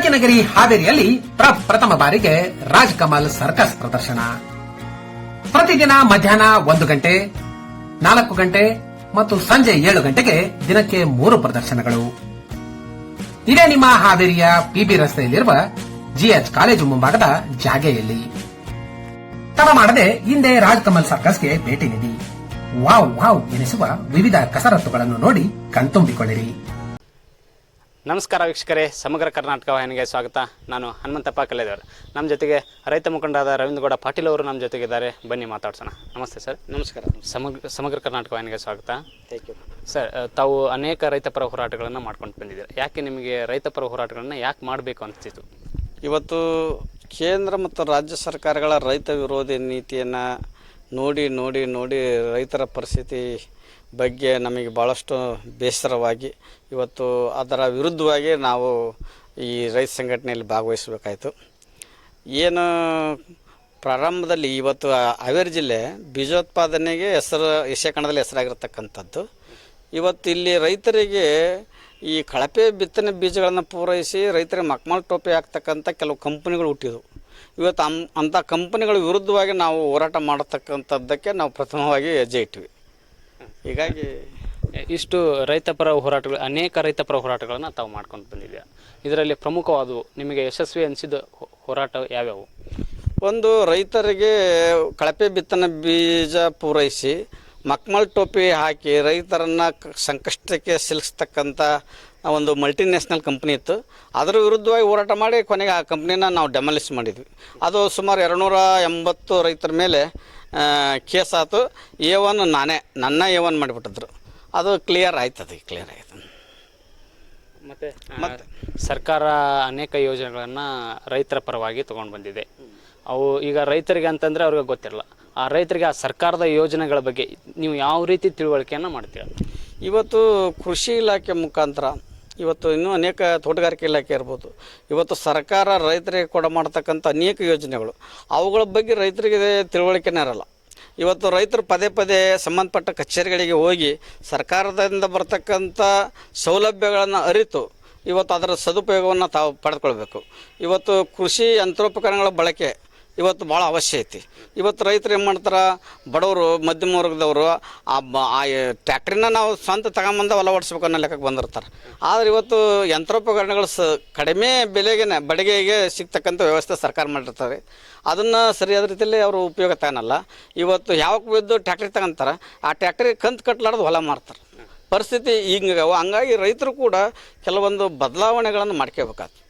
ಚಾಮರಾಜನಗರಿ ಹಾವೇರಿಯಲ್ಲಿ ಪ್ರಪ್ರಥಮ ಬಾರಿಗೆ ರಾಜ್ ಕಮಲ್ ಸರ್ಕಸ್ ಪ್ರದರ್ಶನ. ಪ್ರತಿದಿನ ಮಧ್ಯಾಹ್ನ ಒಂದು ಗಂಟೆ, ನಾಲ್ಕು ಗಂಟೆ ಮತ್ತು ಸಂಜೆ ಏಳು ಗಂಟೆಗೆ ದಿನಕ್ಕೆ ಮೂರು ಪ್ರದರ್ಶನಗಳು. ಇದೇ ನಿಮ್ಮ ಹಾವೇರಿಯ ಪಿಬಿ ರಸ್ತೆಯಲ್ಲಿರುವ ಜಿಎಚ್ ಕಾಲೇಜು ಮುಂಭಾಗದ ಜಾಗೆಯಲ್ಲಿ. ತಡ ಮಾಡದೆ ಹಿಂದೆ ರಾಜ್ ಕಮಲ್ ಸರ್ಕಸ್ಗೆ ಭೇಟಿ ನೀಡಿ. ವಾವ್ ವಾವ್ ಎನಿಸುವ ವಿವಿಧ ಕಸರತ್ತುಗಳನ್ನು ನೋಡಿ ಕಣ್ತುಂಬಿಕೊಳ್ಳಿರಿ. ನಮಸ್ಕಾರ ವೀಕ್ಷಕರೇ ಸಮಗ್ರ ಕರ್ನಾಟಕ ವಾಹಿನಿಗೆ ಸ್ವಾಗತ. ನಾನು ಹನುಮಂತಪ್ಪ ಕಲೆದೇವರು ನಮ್ಮ ಜೊತೆಗೆ ರೈತ ಮುಖಂಡರಾದ ರವೀಂದ್ರಗೌಡ ಪಾಟೀಲ್ ಅವರು ನಮ್ಮ ಜೊತೆಗಿದ್ದಾರೆ. ಬನ್ನಿ ಮಾತಾಡ್ಸೋಣ. ನಮಸ್ತೆ ಸರ್. ನಮಸ್ಕಾರ. ಸಮಗ್ರ ಸಮಗ್ರ ಕರ್ನಾಟಕ ವಾಹಿನಿಗೆ ಸ್ವಾಗತ. ಥ್ಯಾಂಕ್ ಯು ಸರ್ ತಾವು ಅನೇಕ ರೈತಪರ ಹೋರಾಟಗಳನ್ನು ಮಾಡ್ಕೊಂಡು ಬಂದಿದ್ದೀರಿ. ಯಾಕೆ ನಿಮಗೆ ರೈತಪರ ಹೋರಾಟಗಳನ್ನು ಯಾಕೆ ಮಾಡಬೇಕು ಅನಿಸ್ತಿತ್ತು? ಇವತ್ತು ಕೇಂದ್ರ ಮತ್ತು ರಾಜ್ಯ ಸರ್ಕಾರಗಳ ರೈತ ವಿರೋಧಿ ನೀತಿಯನ್ನು ನೋಡಿ ನೋಡಿ ನೋಡಿ ರೈತರ ಪರಿಸ್ಥಿತಿ ಬಗ್ಗೆ ನಮಗೆ ಭಾಳಷ್ಟು ಬೇಸರವಾಗಿ ಇವತ್ತು ಅದರ ವಿರುದ್ಧವಾಗಿ ನಾವು ಈ ರೈತ ಸಂಘಟನೆಯಲ್ಲಿ ಭಾಗವಹಿಸಬೇಕಾಯಿತು. ಏನು ಪ್ರಾರಂಭದಲ್ಲಿ ಇವತ್ತು ಹಾವೇರಿ ಜಿಲ್ಲೆ ಬೀಜೋತ್ಪಾದನೆಗೆ ಹೆಸರು ಏಷ್ಯಾ ಕಣದಲ್ಲಿ ಹೆಸರಾಗಿರ್ತಕ್ಕಂಥದ್ದು. ಇವತ್ತು ಇಲ್ಲಿ ರೈತರಿಗೆ ಈ ಕಳಪೆ ಬಿತ್ತನೆ ಬೀಜಗಳನ್ನು ಪೂರೈಸಿ ರೈತರಿಗೆ ಮಕ್ಮಲ್ ಟೋಪಿ ಹಾಕ್ತಕ್ಕಂಥ ಕೆಲವು ಕಂಪನಿಗಳು ಹುಟ್ಟಿದವು. ಇವತ್ತು ಅಂ ಅಂಥ ಕಂಪನಿಗಳ ವಿರುದ್ಧವಾಗಿ ನಾವು ಹೋರಾಟ ಮಾಡತಕ್ಕಂಥದ್ದಕ್ಕೆ ನಾವು ಪ್ರಥಮವಾಗಿ ಹೆಜ್ಜೆ ಇಟ್ವಿ ಹೀಗಾಗಿ ಇಷ್ಟು ರೈತಪರ ಹೋರಾಟಗಳು ಅನೇಕ ರೈತಪರ ಹೋರಾಟಗಳನ್ನು ತಾವು ಮಾಡ್ಕೊಂಡು ಬಂದಿದ್ದೀರಾ ಇದರಲ್ಲಿ ಪ್ರಮುಖವಾದವು ನಿಮಗೆ ಯಶಸ್ವಿ ಅನಿಸಿದ ಹೋರಾಟ ಯಾವ್ಯಾವು? ಒಂದು ರೈತರಿಗೆ ಕಳಪೆ ಬಿತ್ತನೆ ಬೀಜ ಪೂರೈಸಿ ಮಕ್ಮಲ್ ಟೋಪಿ ಹಾಕಿ ರೈತರನ್ನು ಸಂಕಷ್ಟಕ್ಕೆ ಸಿಲುಕಿಸ್ತಕ್ಕಂಥ ಒಂದು ಮಲ್ಟಿನ್ಯಾಷನಲ್ ಕಂಪ್ನಿ ಇತ್ತು. ಅದರ ವಿರುದ್ಧವಾಗಿ ಹೋರಾಟ ಮಾಡಿ ಕೊನೆಗೆ ಆ ಕಂಪ್ನಿನ ನಾವು ಡೆಮಲಿಸ್ ಮಾಡಿದ್ವಿ. ಅದು ಸುಮಾರು ಎರಡುನೂರ ಎಂಬತ್ತು ರೈತರ ಮೇಲೆ ಕೇಸ್ ಆಯಿತು ಎ ಒನ್ ನಾನೇ ನನ್ನ ಎ ಒನ್ ಮಾಡಿಬಿಟ್ಟಿದ್ರು. ಅದು ಕ್ಲಿಯರ್ ಆಯ್ತು ಅದು ಕ್ಲಿಯರ್ ಆಯಿತು. ಮತ್ತೆ ಮತ್ತೆ? ಸರ್ಕಾರ ಅನೇಕ ಯೋಜನೆಗಳನ್ನು ರೈತರ ಪರವಾಗಿ ತೊಗೊಂಡು ಬಂದಿದೆ. ಅವು ಈಗ ರೈತರಿಗೆ ಅಂತಂದರೆ ಅವ್ರಿಗೆ ಗೊತ್ತಿರಲ್ಲ. ಆ ರೈತರಿಗೆ ಆ ಸರ್ಕಾರದ ಯೋಜನೆಗಳ ಬಗ್ಗೆ ನೀವು ಯಾವ ರೀತಿ ತಿಳುವಳಿಕೆಯನ್ನು ಮಾಡ್ತೀರ? ಇವತ್ತು ಕೃಷಿ ಇಲಾಖೆ ಮುಖಾಂತರ ಇವತ್ತು ಇನ್ನೂ ಅನೇಕ ತೋಟಗಾರಿಕೆ ಇಲಾಖೆ ಇರ್ಬೋದು. ಇವತ್ತು ಸರ್ಕಾರ ರೈತರಿಗೆ ಕೊಡ ಮಾಡ್ತಕ್ಕಂಥ ಅನೇಕ ಯೋಜನೆಗಳು. ಅವುಗಳ ಬಗ್ಗೆ ರೈತರಿಗೆ ತಿಳುವಳಿಕೆನೇ ಇರಲ್ಲ. ಇವತ್ತು ರೈತರು ಪದೇ ಪದೇ ಸಂಬಂಧಪಟ್ಟ ಕಚೇರಿಗಳಿಗೆ ಹೋಗಿ ಸರ್ಕಾರದಿಂದ ಬರ್ತಕ್ಕಂಥ ಸೌಲಭ್ಯಗಳನ್ನು ಅರಿತು ಇವತ್ತು ಅದರ ಸದುಪಯೋಗವನ್ನು ತಾವು ಪಡೆದುಕೊಳ್ಬೇಕು. ಇವತ್ತು ಕೃಷಿ ಯಂತ್ರೋಪಕರಣಗಳ ಬಳಕೆ ಇವತ್ತು ಭಾಳ ಅವಶ್ಯ ಐತಿ. ಇವತ್ತು ರೈತರು ಏನು ಮಾಡ್ತಾರೆ, ಬಡವರು, ಮಧ್ಯಮ ವರ್ಗದವರು, ಆ ಬ, ಆ ಟ್ಯಾಕ್ಟ್ರಿನ ನಾವು ಸ್ವಂತ ತಗೊಂಬಂದ ಹೊಲ ಓಡಿಸ್ಬೇಕು ಅನ್ನೋ ಲೆಕ್ಕಕ್ಕೆ ಬಂದಿರ್ತಾರೆ. ಆದರೆ ಇವತ್ತು ಯಂತ್ರೋಪಕರಣಗಳು ಸ, ಕಡಿಮೆ ಬೆಲೆಗೆ ಬಡಿಗೆಗೆ ಸಿಗ್ತಕ್ಕಂಥ ವ್ಯವಸ್ಥೆ ಸರ್ಕಾರ ಮಾಡಿರ್ತಾರೆ. ಅದನ್ನು ಸರಿಯಾದ ರೀತಿಯಲ್ಲಿ ಅವರು ಉಪಯೋಗ ತಗೊಳಲ್ಲ. ಇವತ್ತು ಯಾವಾಗ ಬಿದ್ದು ಟ್ಯಾಕ್ಟ್ರಿ ತಗೊಂತಾರೆ, ಆ ಟ್ಯಾಕ್ಟ್ರಿ ಕಂತು ಕಟ್ಲಾರ್ದು ಹೊಲ ಮಾಡ್ತಾರೆ ಪರಿಸ್ಥಿತಿ ಹಿಂಗಾಗವ ಹಂಗಾಗಿ ರೈತರು ಕೂಡ ಕೆಲವೊಂದು ಬದಲಾವಣೆಗಳನ್ನು ಮಾಡ್ಕೋಬೇಕಾಗ್ತದೆ.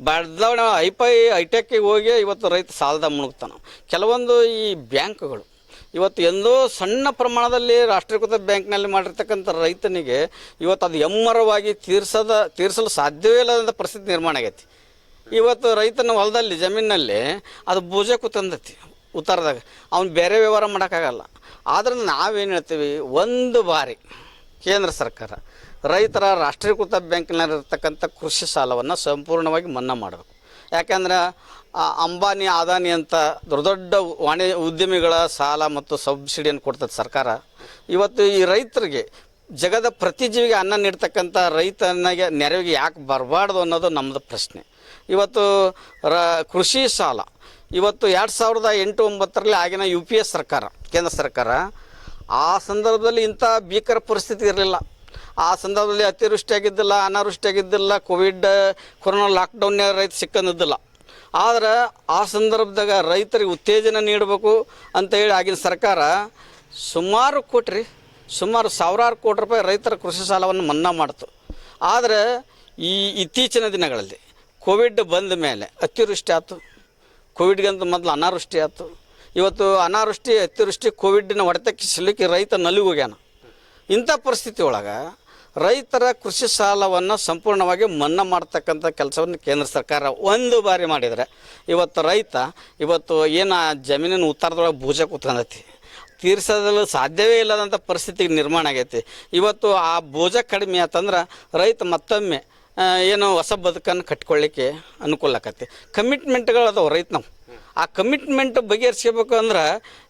ಬದಲಾವಣೆ ಐಪೈ ಐಟೆಕ್ಗೆ ಹೋಗಿ ಇವತ್ತು ರೈತ ಸಾಲದ ಮುಳುಗ್ತಾನೆ ಕೆಲವೊಂದು ಈ ಬ್ಯಾಂಕ್ಗಳು ಇವತ್ತು ಎಂದೋ ಸಣ್ಣ ಪ್ರಮಾಣದಲ್ಲಿ ರಾಷ್ಟ್ರೀಕೃತ ಬ್ಯಾಂಕ್ನಲ್ಲಿ ಮಾಡಿರ್ತಕ್ಕಂಥ ರೈತನಿಗೆ ಇವತ್ತು ಅದು ಎಮ್ಮರವಾಗಿ ತೀರ್ಸದ, ತೀರಿಸಲು ಸಾಧ್ಯವೇ ಇಲ್ಲದಂಥ ಪರಿಸ್ಥಿತಿ ನಿರ್ಮಾಣ ಆಗೈತಿ. ಇವತ್ತು ರೈತನ ಹೊಲದಲ್ಲಿ ಜಮೀನಲ್ಲಿ ಅದು ಬೂಜೆ ತಂದೈತಿ ಉತ್ತರದಾಗ. ಅವ್ನು ಬೇರೆ ವ್ಯವಹಾರ ಮಾಡೋಕ್ಕಾಗಲ್ಲ. ಆದ್ರೆ ನಾವೇನು ಹೇಳ್ತೀವಿ? ಒಂದು ಬಾರಿ ಕೇಂದ್ರ ಸರ್ಕಾರ ರೈತರ ರಾಷ್ಟ್ರೀಕೃತ ಬ್ಯಾಂಕ್ನಲ್ಲಿರ್ತಕ್ಕಂಥ ಕೃಷಿ ಸಾಲವನ್ನು ಸಂಪೂರ್ಣವಾಗಿ ಮನ್ನಾ ಮಾಡಬೇಕು. ಯಾಕಂದ್ರೆ ಅಂಬಾನಿ ಅದಾನಿ ಅಂತ ದೊಡ್ಡ ದೊಡ್ಡ ವಾಣಿಜ್ಯ ಉದ್ಯಮಿಗಳ ಸಾಲ ಮತ್ತು ಸಬ್ಸಿಡಿಯನ್ನು ಕೊಡ್ತದೆ ಸರ್ಕಾರ. ಇವತ್ತು ಈ ರೈತರಿಗೆ, ಜಗದ ಪ್ರತಿ ಜೀವಿಗೆ ಅನ್ನ ನೀಡ್ತಕ್ಕಂಥ ರೈತನಿಗೆ ನೆರವಿಗೆ ಯಾಕೆ ಬರಬಾರ್ದು ಅನ್ನೋದು ನಮ್ಮದು ಪ್ರಶ್ನೆ. ಇವತ್ತು ರ, ಕೃಷಿ ಸಾಲ, ಇವತ್ತು ಎರಡು ಸಾವಿರದ ಎಂಟು ಒಂಬತ್ತರಲ್ಲಿ ಆಗಿನ ಯು ಪಿ ಎ ಸರ್ಕಾರ, ಕೇಂದ್ರ ಸರ್ಕಾರ, ಆ ಸಂದರ್ಭದಲ್ಲಿ ಇಂಥ ಭೀಕರ ಪರಿಸ್ಥಿತಿ ಇರಲಿಲ್ಲ. ಆ ಸಂದರ್ಭದಲ್ಲಿ ಅತಿವೃಷ್ಟಿ ಆಗಿದ್ದಿಲ್ಲ ಅನಾವೃಷ್ಟಿ ಆಗಿದ್ದಿಲ್ಲ ಕೋವಿಡ್ ಕೊರೋನಾ ಲಾಕ್ಡೌನ್ ರೈತ ಸಿಕ್ಕಂದಿದ್ದಿಲ್ಲ. ಆದ್ರೆ ಆ ಸಂದರ್ಭದಾಗ ರೈತರಿಗೆ ಉತ್ತೇಜನ ನೀಡಬೇಕು ಅಂತ ಹೇಳಿ ಆಗಿನ ಸರ್ಕಾರ ಸುಮಾರು ಕೋಟಿ ಸುಮಾರು ಸಾವಿರಾರು ಕೋಟಿ ರೂಪಾಯಿ ರೈತರ ಕೃಷಿ ಸಾಲವನ್ನು ಮನ್ನಾ ಮಾಡಿತು. ಆದರೆ ಈ ಇತ್ತೀಚಿನ ದಿನಗಳಲ್ಲಿ ಕೋವಿಡ್ ಬಂದ ಮೇಲೆ ಅತಿವೃಷ್ಟಿ ಆಯಿತು ಕೋವಿಡ್ಗಂತ ಮೊದಲು ಅನಾವೃಷ್ಟಿ ಆಯಿತು ಇವತ್ತು ಅನಾವೃಷ್ಟಿ, ಅತಿವೃಷ್ಟಿ ಕೋವಿಡ್ನ ಹೊಡೆತಕ್ಕೆ ಸಿಲುಕಿ ರೈತ ನಲಿಗೋಗ್ಯಾನ. ಇಂಥ ಪರಿಸ್ಥಿತಿ ಒಳಗೆ ರೈತರ ಕೃಷಿ ಸಾಲವನ್ನು ಸಂಪೂರ್ಣವಾಗಿ ಮನ್ನಾ ಮಾಡ್ತಕ್ಕಂಥ ಕೆಲಸವನ್ನು ಕೇಂದ್ರ ಸರ್ಕಾರ ಒಂದು ಬಾರಿ ಮಾಡಿದರೆ ಇವತ್ತು ರೈತ ಇವತ್ತು ಏನು ಜಮೀನಿನ ಉತ್ತರದೊಳಗೆ ಭೂಜ ಕೂತ್ಕೊಂಡೈತಿ. ತೀರಿಸೋದಲ್ಲೂ ಸಾಧ್ಯವೇ ಇಲ್ಲದಂಥ ಪರಿಸ್ಥಿತಿ ನಿರ್ಮಾಣ ಆಗೈತಿ. ಇವತ್ತು ಆ ಭೋಜ ಕಡಿಮೆ ಆತಂದ್ರೆ ರೈತ ಮತ್ತೊಮ್ಮೆ ಏನು ಹೊಸ ಬದುಕನ್ನು ಕಟ್ಕೊಳ್ಳಿಕ್ಕೆ ಅನುಕೂಲ ಆಕತಿ. ಕಮಿಟ್ಮೆಂಟ್ಗಳು ಅದಾವೆ ರೈತ ನಾವು. ಆ ಕಮಿಟ್ಮೆಂಟ್ ಬಗೆಹರಿಸ್ಕೋಬೇಕು ಅಂದ್ರೆ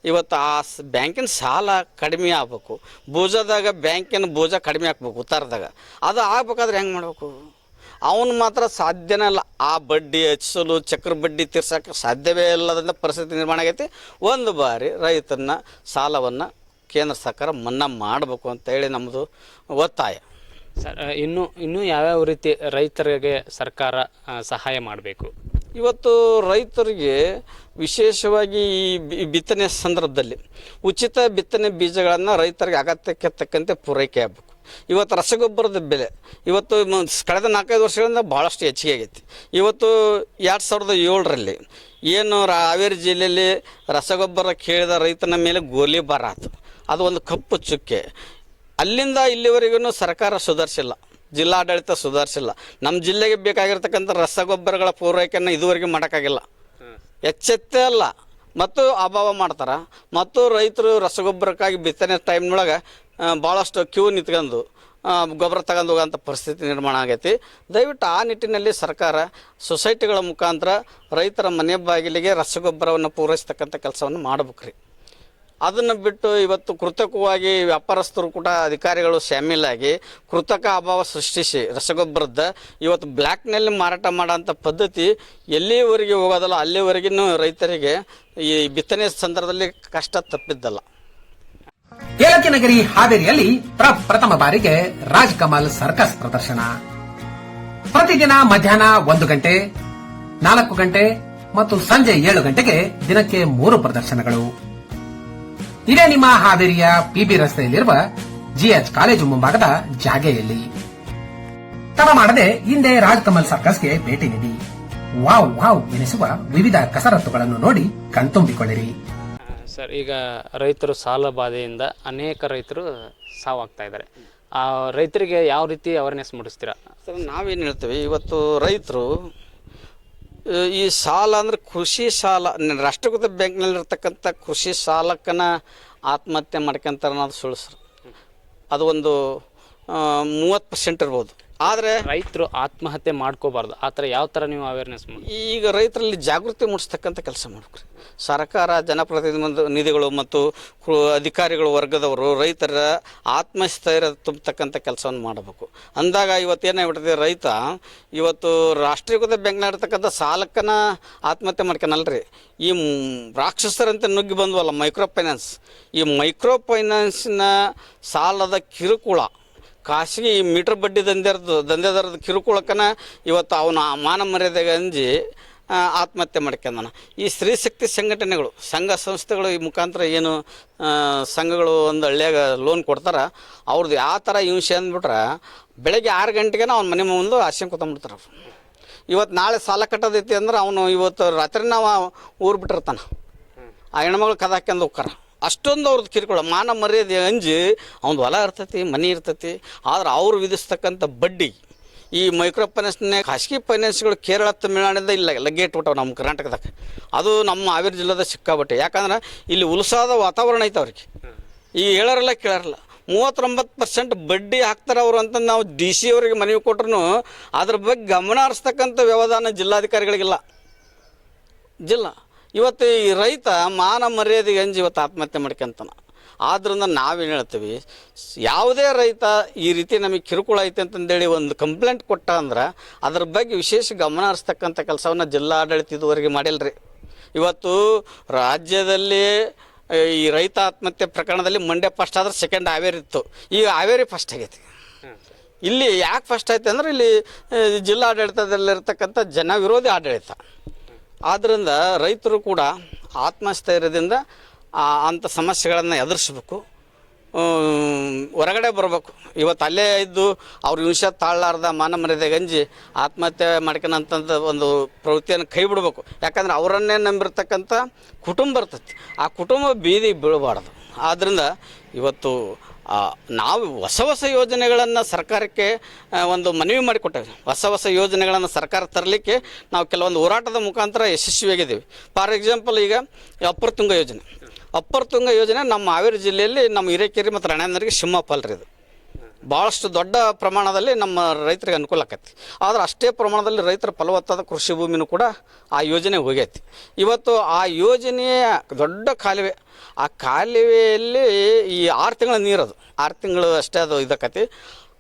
ಇವತ್ತು ಆ ಬ್ಯಾಂಕಿನ ಸಾಲ ಕಡಿಮೆ ಆಗ್ಬೇಕು. ಬೋಜದಾಗ ಬ್ಯಾಂಕಿನ ಬೋಜ ಕಡಿಮೆ ಹಾಕ್ಬೇಕು ಉತ್ತಾರದಾಗ. ಅದು ಆಗ್ಬೇಕಾದ್ರೆ ಹೆಂಗೆ ಮಾಡಬೇಕು? ಅವನು ಮಾತ್ರ ಸಾಧ್ಯನೇ ಇಲ್ಲ. ಆ ಬಡ್ಡಿ ಹೆಚ್ಚಿಸಲು, ಚಕ್ರ ಬಡ್ಡಿ ತೀರ್ಸೋಕೆ ಸಾಧ್ಯವೇ ಇಲ್ಲದಂಥ ಪರಿಸ್ಥಿತಿ ನಿರ್ಮಾಣ ಆಗೈತಿ. ಒಂದು ಬಾರಿ ರೈತನ ಸಾಲವನ್ನು ಕೇಂದ್ರ ಸರ್ಕಾರ ಮನ್ನಾ ಮಾಡಬೇಕು ಅಂತೇಳಿ ನಮ್ಮದು ಒತ್ತಾಯ. ಸರ್, ಇನ್ನು, ಇನ್ನೂ ಯಾವ್ಯಾವ ರೀತಿ ರೈತರಿಗೆ ಸರ್ಕಾರ ಸಹಾಯ ಮಾಡಬೇಕು? ಇವತ್ತು ರೈತರಿಗೆ ವಿಶೇಷವಾಗಿ ಈ ಬಿತ್ತನೆ ಸಂದರ್ಭದಲ್ಲಿ ಉಚಿತ ಬಿತ್ತನೆ ಬೀಜಗಳನ್ನು ರೈತರಿಗೆ ಅಗತ್ಯಕ್ಕೆ ತಕ್ಕಂತೆ ಪೂರೈಕೆ ಆಗಬೇಕು. ಇವತ್ತು ರಸಗೊಬ್ಬರದ ಬೆಲೆ, ಇವತ್ತು ಕಳೆದ ನಾಲ್ಕೈದು ವರ್ಷಗಳಿಂದ ಭಾಳಷ್ಟು ಹೆಚ್ಚಿಗೆ ಆಗೈತಿ. ಇವತ್ತು ಎರಡು ಸಾವಿರದ ಏಳರಲ್ಲಿ ಏನು ಹಾವೇರಿ ಜಿಲ್ಲೆಯಲ್ಲಿ ರಸಗೊಬ್ಬರ ಕೇಳಿದ ರೈತನ ಮೇಲೆ ಗೋಲಿಬಾರ ಆತು ಅದು ಒಂದು ಕಪ್ಪು ಚುಕ್ಕೆ. ಅಲ್ಲಿಂದ ಇಲ್ಲಿವರೆಗೂ ಸರ್ಕಾರ ಸುಧಾರಿಸಿಲ್ಲ. ಜಿಲ್ಲಾಡಳಿತ ಸುಧಾರಿಸಿಲ್ಲ. ನಮ್ಮ ಜಿಲ್ಲೆಗೆ ಬೇಕಾಗಿರ್ತಕ್ಕಂಥ ರಸಗೊಬ್ಬರಗಳ ಪೂರೈಕೆಯನ್ನು ಇದುವರೆಗೆ ಮಾಡೋಕ್ಕಾಗಿಲ್ಲ. ಎಚ್ಚೆತ್ತೇ ಅಲ್ಲ. ಮತ್ತು ಅಭಾವ ಮಾಡ್ತಾರೆ. ಮತ್ತು ರೈತರು ರಸಗೊಬ್ಬರಕ್ಕಾಗಿ ಬಿತ್ತನೆ ಟೈಮ್ನೊಳಗೆ ಭಾಳಷ್ಟು ಕ್ಯೂ ನಿಂತ್ಕೊಂಡು ಗೊಬ್ಬರ ತಗೊಂಡು ಹೋಗೋಂಥ ಪರಿಸ್ಥಿತಿ ನಿರ್ಮಾಣ ಆಗೈತಿ. ದಯವಿಟ್ಟು ಆ ನಿಟ್ಟಿನಲ್ಲಿ ಸರ್ಕಾರ ಸೊಸೈಟಿಗಳ ಮುಖಾಂತರ ರೈತರ ಮನೆ ಬಾಗಿಲಿಗೆ ರಸಗೊಬ್ಬರವನ್ನು ಪೂರೈಸ್ತಕ್ಕಂಥ ಕೆಲಸವನ್ನು ಮಾಡ್ಬೇಕ್ರಿ. ಅದನ್ನು ಬಿಟ್ಟು ಇವತ್ತು ಕೃತಕವಾಗಿ ವ್ಯಾಪಾರಸ್ಥರು ಕೂಡ ಅಧಿಕಾರಿಗಳು ಶಾಮೀಲಾಗಿ ಕೃತಕ ಅಭಾವ ಸೃಷ್ಟಿಸಿ ರಸಗೊಬ್ಬರದ ಇವತ್ತು ಬ್ಲ್ಯಾಕ್ನಲ್ಲಿ ಮಾರಾಟ ಮಾಡೋಂಥ ಪದ್ಧತಿ ಎಲ್ಲಿವರೆಗೆ ಹೋಗೋದಲ್ಲ ಅಲ್ಲಿವರೆಗೂ ರೈತರಿಗೆ ಈ ಬಿತ್ತನೆ ಸಂದರ್ಭದಲ್ಲಿ ಕಷ್ಟ ತಪ್ಪಿದ್ದಲ್ಲ. ಏಲಕ್ಕಿನಗರಿ ಹಾವೇರಿಯಲ್ಲಿ ಪ್ರ- ಪ್ರಥಮ ಬಾರಿಗೆ ರಾಜ್ ಕಮಲ್ ಸರ್ಕಸ್ ಪ್ರದರ್ಶನ. ಪ್ರತಿದಿನ ಮಧ್ಯಾಹ್ನ ಒಂದು ಗಂಟೆ, ನಾಲ್ಕು ಗಂಟೆ ಮತ್ತು ಸಂಜೆ ಏಳು ಗಂಟೆಗೆ ದಿನಕ್ಕೆ ಮೂರು ಪ್ರದರ್ಶನಗಳು. ಇದೇ ನಿಮ್ಮ ಹಾವೇರಿಯ ಪಿಬಿ ರಸ್ತೆಯಲ್ಲಿರುವ ಜಿಎಚ್ ಕಾಲೇಜು ಮುಂಭಾಗದ ಜಾಗೆಯಲ್ಲಿ. ತಡ ಮಾಡದೆ ಹಿಂದೆ ರಾಜ್ ಕಮಲ್ ಸರ್ಕಸ್ಗೆ ಭೇಟಿ ನೀಡಿ. ವಾವ್ ವಾವ್ ಎನಿಸುವ ವಿವಿಧ ಕಸರತ್ತುಗಳನ್ನು ನೋಡಿ ಕಣ್ತುಂಬಿಕೊಳ್ಳಿರಿ ಸರ್ ಈಗ ರೈತರು ಸಾಲ ಬಾಧೆಯಿಂದ ಅನೇಕ ರೈತರು ಸಾವಾಗ್ತಾ ಇದ್ದಾರೆ. ಆ ರೈತರಿಗೆ ಯಾವ ರೀತಿ ಅವೇರ್ನೆಸ್ ಮೂಡಿಸ್ತೀರಾ? ಸರ್ ನಾವೇನು ಹೇಳ್ತೀವಿ ಇವತ್ತು ರೈತರು ಈ ಸಾಲ ಅಂದ್ರೆ ಕೃಷಿ ಸಾಲ ರಾಷ್ಟ್ರೀಕೃತ ಬ್ಯಾಂಕ್ನಲ್ಲಿರ್ತಕ್ಕಂಥ ಕೃಷಿ ಸಾಲಕ್ಕನ ಆತ್ಮಹತ್ಯೆ ಮಾಡ್ಕೊಂತಾರೆ ಅನ್ನೋದು ಸುಳ್ಳು ಸರ್. ಅದು ಒಂದು ಮೂವತ್ತು ಪರ್ಸೆಂಟ್ ಇರ್ಬೋದು. ಆದರೆ ರೈತರು ಆತ್ಮಹತ್ಯೆ ಮಾಡ್ಕೋಬಾರ್ದು. ಆ ಥರ ಯಾವ ಥರ ನೀವು ಅವೇರ್ನೆಸ್ ಮಾಡಿ? ಈಗ ರೈತರಲ್ಲಿ ಜಾಗೃತಿ ಮೂಡಿಸ್ತಕ್ಕಂಥ ಕೆಲಸ ಮಾಡ್ಬೇಕ್ರಿ ಸರ್ಕಾರ ಜನಪ್ರತಿನಿಧಿ ನಿಧಿಗಳು ಮತ್ತು ಅಧಿಕಾರಿಗಳ ವರ್ಗದವರು ರೈತರ ಆತ್ಮಸ್ಥೈರ್ಯ ತುಂಬತಕ್ಕಂಥ ಕೆಲಸವನ್ನು ಮಾಡಬೇಕು. ಅಂದಾಗ ಇವತ್ತು ಏನಾಗ್ಬಿಟ್ಟಿದೆ ರೈತ ಇವತ್ತು ರಾಷ್ಟ್ರೀಕೃತ ಬ್ಯಾಂಕ್ನ ಇರ್ತಕ್ಕಂಥ ಸಾಲಕ್ಕನ ಆತ್ಮಹತ್ಯೆ ಮಾಡ್ಕೊನಲ್ರಿ ಈ ರಾಕ್ಷಸರಂತೆ ನುಗ್ಗಿ ಬಂದ್ವಲ್ಲ ಮೈಕ್ರೋ ಫೈನಾನ್ಸ್. ಈ ಮೈಕ್ರೋ ಫೈನಾನ್ಸಿನ ಸಾಲದ ಕಿರುಕುಳ ಖಾಸಗಿ ಮೀಟರ್ ಬಡ್ಡಿ ದಂಧೆರ್ದು ದಂಧೆದಾರದ ಕಿರುಕುಳಕ್ಕನ ಇವತ್ತು ಅವನ ಮಾನ ಮರ್ಯಾದೆಗೆ ಅಂಜಿ ಆತ್ಮಹತ್ಯೆ ಮಾಡ್ಕೊಂಡನ. ಈ ಸ್ತ್ರೀ ಶಕ್ತಿ ಸಂಘಟನೆಗಳು, ಸಂಘ ಸಂಸ್ಥೆಗಳು ಈ ಮುಖಾಂತರ ಏನು ಸಂಘಗಳು ಒಂದು ಹಳ್ಳಿಯಾಗ ಲೋನ್ ಕೊಡ್ತಾರೆ ಅವ್ರದ್ದು ಯಾವ ಥರ ಹಿಂಸೆ ಅಂದ್ಬಿಟ್ರೆ ಬೆಳಗ್ಗೆ ಆರು ಗಂಟೆಗೆ ಅವ್ನ ಮನೆ ಮುಂದೆ ಆಶ್ರಮ ಕೂತ್ಕೊಂಡ್ಬಿಡ್ತಾರೆ ಅವ್ರು. ಇವತ್ತು ನಾಳೆ ಸಾಲ ಕಟ್ಟೋದೈತಿ ಅಂದ್ರೆ ಅವನು ಇವತ್ತು ರಾತ್ರಿ ನಾವು ಊರು ಬಿಟ್ಟಿರ್ತಾನೆ. ಆ ಹೆಣ್ಮಗಳು ಕದ ಹಾಕ್ಯಂದು ಹೋಗ್ತಾರ. ಅಷ್ಟೊಂದು ಅವ್ರದ್ದು ಕಿರುಕುಳ. ಮಾನ ಮರ್ಯಾದೆ ಅಂಜಿ ಅವ್ನದು ಹೊಲ ಇರ್ತೈತಿ, ಮನೆ ಇರ್ತೈತಿ, ಆದ್ರೆ ಅವ್ರು ವಿಧಿಸ್ತಕ್ಕಂಥ ಬಡ್ಡಿ. ಈ ಮೈಕ್ರೋ ಫೈನಾನ್ಸ್ನ ಖಾಸಗಿ ಫೈನಾನ್ಸ್ಗಳು ಕೇರಳ ತಮಿಳ್ನಾಡಿಂದ ಇಲ್ಲ ಲಗ್ಗೇಟ್ ನಮ್ಮ ಕರ್ನಾಟಕದಾಗ. ಅದು ನಮ್ಮ ಹಾವೇರಿ ಜಿಲ್ಲೆದಾಗ ಸಿಕ್ಕಾಬಟ್ಟೆ ಯಾಕಂದ್ರೆ ಇಲ್ಲಿ ಉಲ್ಸಾದ ವಾತಾವರಣ ಐತೆ ಅವ್ರಿಗೆ. ಈ ಹೇಳೋರಲ್ಲ ಕೇಳಾರಲ್ಲ. ಮೂವತ್ತೊಂಬತ್ತು ಪರ್ಸೆಂಟ್ ಬಡ್ಡಿ ಹಾಕ್ತಾರೆ ಅವರು ಅಂತ ನಾವು ಡಿ ಸಿ ಅವರಿಗೆ ಮನವಿ ಕೊಟ್ರು ಅದ್ರ ಬಗ್ಗೆ ಗಮನ ಹರಿಸ್ತಕ್ಕಂಥ ವ್ಯವಧಾನ ಜಿಲ್ಲಾಧಿಕಾರಿಗಳಿಗಿಲ್ಲ. ಜಿಲ್ಲ. ಇವತ್ತು ಈ ರೈತ ಮಾನ ಮರ್ಯಾದೆಗೆ ಅಂಜಿ ಇವತ್ತು ಆತ್ಮಹತ್ಯೆ ಮಾಡ್ಕೊಂತಾನ. ಆದ್ದರಿಂದ ನಾವೇನು ಹೇಳ್ತೀವಿ, ಯಾವುದೇ ರೈತ ಈ ರೀತಿ ನಮಗೆ ಕಿರುಕುಳ ಐತೆ ಅಂತಂದೇಳಿ ಒಂದು ಕಂಪ್ಲೇಂಟ್ ಕೊಟ್ಟ ಅಂದ್ರೆ ಅದ್ರ ಬಗ್ಗೆ ವಿಶೇಷ ಗಮನ ಹರಿಸ್ತಕ್ಕಂಥ ಕೆಲಸವನ್ನು ಜಿಲ್ಲಾಡಳಿತ ಇದುವರೆಗೆ ರೀ ಇವತ್ತು ರಾಜ್ಯದಲ್ಲಿ ಈ ರೈತ ಆತ್ಮಹತ್ಯೆ ಪ್ರಕರಣದಲ್ಲಿ ಮಂಡ್ಯ ಫಸ್ಟ್ ಆದ್ರೆ ಸೆಕೆಂಡ್ ಹಾವೇರಿ ಇತ್ತು. ಈಗ ಹಾವೇರಿ ಫಸ್ಟ್ ಆಗೈತಿ. ಇಲ್ಲಿ ಯಾಕೆ ಫಸ್ಟ್ ಆಯ್ತು ಅಂದ್ರೆ ಇಲ್ಲಿ ಜಿಲ್ಲಾಡಳಿತದಲ್ಲಿರ್ತಕ್ಕಂಥ ಜನ ವಿರೋಧಿ ಆಡಳಿತ. ಆದ್ದರಿಂದ ರೈತರು ಕೂಡ ಆತ್ಮಸ್ಥೈರ್ಯದಿಂದ ಅಂಥ ಸಮಸ್ಯೆಗಳನ್ನು ಎದುರಿಸ್ಬೇಕು. ಹೊರಗಡೆ ಬರಬೇಕು. ಇವತ್ತು ಅಲ್ಲೇ ಇದ್ದು ಅವ್ರ ವಿಷಯ ತಾಳಲಾರ್ದ ಮಾನ ಮರ್ಯಾದೆ ಗಂಜಿ ಆತ್ಮಹತ್ಯೆ ಮಾಡ್ಕೊಳಂತಂಥ ಒಂದು ಪ್ರವೃತ್ತಿಯನ್ನು ಕೈ ಬಿಡಬೇಕು. ಯಾಕಂದ್ರೆ ಅವರನ್ನೇ ನಂಬಿರ್ತಕ್ಕಂಥ ಕುಟುಂಬ ಇರ್ತೈತಿ. ಆ ಕುಟುಂಬ ಬೀದಿ ಬೀಳಬಾರ್ದು. ಆದ್ದರಿಂದ ಇವತ್ತು ನಾವು ಹೊಸ ಹೊಸ ಯೋಜನೆಗಳನ್ನು ಸರ್ಕಾರಕ್ಕೆ ಒಂದು ಮನವಿ ಮಾಡಿಕೊಟ್ಟೇವೆ. ಹೊಸ ಹೊಸ ಯೋಜನೆಗಳನ್ನು ಸರ್ಕಾರ ತರಲಿಕ್ಕೆ ನಾವು ಕೆಲವೊಂದು ಹೋರಾಟದ ಮುಖಾಂತರ ಯಶಸ್ವಿಯಾಗಿದ್ದೀವಿ. ಫಾರ್ ಎಕ್ಸಾಂಪಲ್ ಈಗ ಅಪ್ಪರ್ ತುಂಗ ಯೋಜನೆ. ಅಪ್ಪರ್ ತುಂಗ ಯೋಜನೆ ನಮ್ಮ ಹಾವೇರಿ ಜಿಲ್ಲೆಯಲ್ಲಿ ನಮ್ಮ ಹಿರೇಕೆರೆ ಮತ್ತು ರಾಣೇಂದ್ರಿಗೆ ಸಿಂಹಪಾಲ್ ರೀ ಇದು ಭಾಳಷ್ಟು ದೊಡ್ಡ ಪ್ರಮಾಣದಲ್ಲಿ ನಮ್ಮ ರೈತರಿಗೆ ಅನುಕೂಲ ಆಕೈತಿ. ಆದ್ರೆ ಅಷ್ಟೇ ಪ್ರಮಾಣದಲ್ಲಿ ರೈತರ ಫಲವತ್ತಾದ ಕೃಷಿ ಭೂಮಿನೂ ಕೂಡ ಆ ಯೋಜನೆ ಹೋಗೈತಿ. ಇವತ್ತು ಆ ಯೋಜನೆಯ ದೊಡ್ಡ ಕಾಲುವೆ, ಆ ಕಾಲುವೆಯಲ್ಲಿ ಈ ಆರು ತಿಂಗಳ ನೀರದು ಆರು ತಿಂಗಳು ಅಷ್ಟೇ ಅದು ಇದಕ್ಕತಿ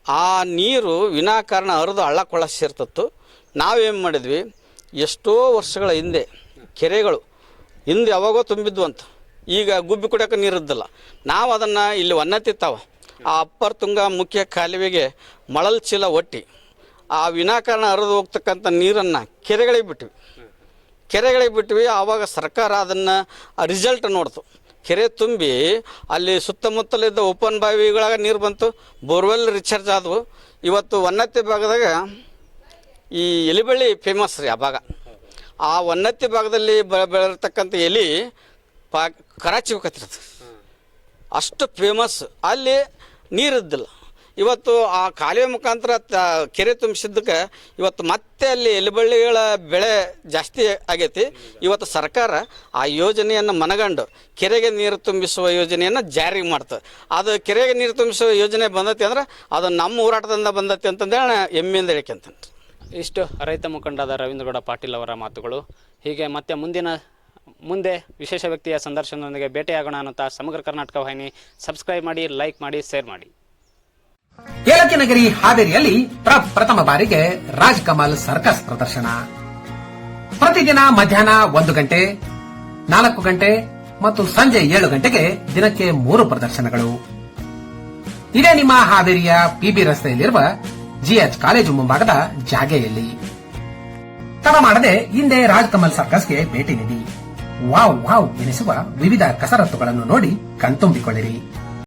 ಆ ನೀರು ವಿನಾಕಾರಣ ಹರಿದು ಹಳ್ಳ ಕೊಳ್ಳ ಸೇರ್ತಿತ್ತು. ನಾವೇನು ಮಾಡಿದ್ವಿ? ಎಷ್ಟೋ ವರ್ಷಗಳ ಹಿಂದೆ ಕೆರೆಗಳು ಹಿಂದೆ ಯಾವಾಗೋ ತುಂಬಿದ್ವು ಅಂತ. ಈಗ ಗುಬ್ಬಿ ಕುಡಿಯೋಕೆ ನೀರಿದ್ದಲ್ಲ ನಾವು ಅದನ್ನು ಇಲ್ಲಿ ಒನ್ನತಿತ್ತಾವ. ಆ ಅಪ್ಪರ್ ತುಂಗ ಮುಖ್ಯ ಕಾಲುವೆಗೆ ಮಳಲ್ ಚೀಲ ಒಟ್ಟಿ. ಆ ವಿನಾಕಾರಣ ಹರಿದು ಹೋಗ್ತಕ್ಕಂಥ ನೀರನ್ನು ಕೆರೆಗಳಿಗೆ ಬಿಟ್ವಿ. ಕೆರೆಗಳಿಗೆ ಬಿಟ್ವಿ, ಆವಾಗ ಸರ್ಕಾರ ಅದನ್ನು ರಿಸಲ್ಟ್ ನೋಡ್ತು. ಕೆರೆ ತುಂಬಿ ಅಲ್ಲಿ ಸುತ್ತಮುತ್ತಲಿದ್ದ ಓಪನ್ ಬಾವಿಗಳಾಗ ನೀರು ಬಂತು, ಬೋರ್ವೆಲ್ ರಿಚಾರ್ಜ್ ಆದವು. ಇವತ್ತು ಒನ್ನತ್ತಿ ಭಾಗದಾಗ ಈ ಎಲಿಬಳ್ಳಿ ಫೇಮಸ್ ರೀ ಆ ಭಾಗ. ಆ ಒನ್ನತ್ತಿ ಭಾಗದಲ್ಲಿ ಬ ಬೆಳಿರ್ತಕ್ಕಂಥ ಎಲಿ ಪಾ ಕರಾಚಿ ಹೋಗತ್ತಿರ್ತದೆ ಅಷ್ಟು ಫೇಮಸ್ ಅಲ್ಲಿ ನೀರಿದ್ದಿಲ್ಲ. ಇವತ್ತು ಆ ಕಾಲುವೆ ಮುಖಾಂತರ ತ- ಕೆರೆ ತುಂಬಿಸಿದ್ದಕ್ಕೆ ಇವತ್ತು ಮತ್ತೆ ಅಲ್ಲಿ ಎಲೆಬಳ್ಳಿಗಳ ಬೆಳೆ ಜಾಸ್ತಿ ಆಗೈತಿ. ಇವತ್ತು ಸರ್ಕಾರ ಆ ಯೋಜನೆಯನ್ನು ಮನಗಂಡು ಕೆರೆಗೆ ನೀರು ತುಂಬಿಸುವ ಯೋಜನೆಯನ್ನು ಜಾರಿಗೆ ಮಾಡ್ತದೆ ಅದು ಕೆರೆಗೆ ನೀರು ತುಂಬಿಸುವ ಯೋಜನೆ ಬಂದತಿ ಅಂದ್ರೆ ಅದು ನಮ್ಮ ಹೋರಾಟದಿಂದ ಬಂದತಿ ಅಂತಂದೇಳಿ ಹೆಮ್ಮೆಯಿಂದ ಹೇಳ್ಕೊಂತೀನಿ ಇಷ್ಟು ರೈತ ಮುಖಂಡದ ರವೀಂದ್ರಗೌಡ ಪಾಟೀಲ್ ಅವರ ಮಾತುಗಳು. ಹೀಗೆ ಮತ್ತೆ ಮುಂದಿನ ಮುಂದೆ ವಿಶೇಷ ವ್ಯಕ್ತಿಯ ಸಂದರ್ಶನದೊಂದಿಗೆ ಭೇಟಿಯಾಗೋಣ ಅನ್ನುತ್ತಾ ಸಮಗ್ರ ಕರ್ನಾಟಕ ವಾಹಿನಿ ಸಬ್ಸ್ಕ್ರೈಬ್ ಮಾಡಿ ಲೈಕ್ ಮಾಡಿ ಶೇರ್ ಮಾಡಿ. ಏಲಕ್ಕಿನಗರಿ ಹಾವೇರಿಯಲ್ಲಿ ಪ್ರ- ಪ್ರಥಮ ಬಾರಿಗೆ ರಾಜ್ಕಮಲ್ ಸರ್ಕಸ್ ಪ್ರದರ್ಶನ. ಪ್ರತಿದಿನ ಮಧ್ಯಾಹ್ನ ಒಂದು ಗಂಟೆ, ನಾಲ್ಕು ಗಂಟೆ ಮತ್ತು ಸಂಜೆ ಏಳು ಗಂಟೆಗೆ ದಿನಕ್ಕೆ ಮೂರು ಪ್ರದರ್ಶನಗಳು. ಇದೇ ನಿಮ್ಮ ಹಾವೇರಿಯ ಪಿಬಿ ರಸ್ತೆಯಲ್ಲಿರುವ ಜಿಎಚ್ ಕಾಲೇಜು ಮುಂಭಾಗದ ಜಾಗೆಯಲ್ಲಿ. ತಡ ಮಾಡದೆ ಹಿಂದೆ ರಾಜ್ಕಮಲ್ ಸರ್ಕಸ್ಗೆ ಭೇಟಿ ನೀಡಿ. ವಾವ್ ವಾವ್ ಎನಿಸುವ ವಿವಿಧ ಕಸರತ್ತುಗಳನ್ನು ನೋಡಿ ಕಣ್ತುಂಬಿಕೊಳ್ಳಿರಿ.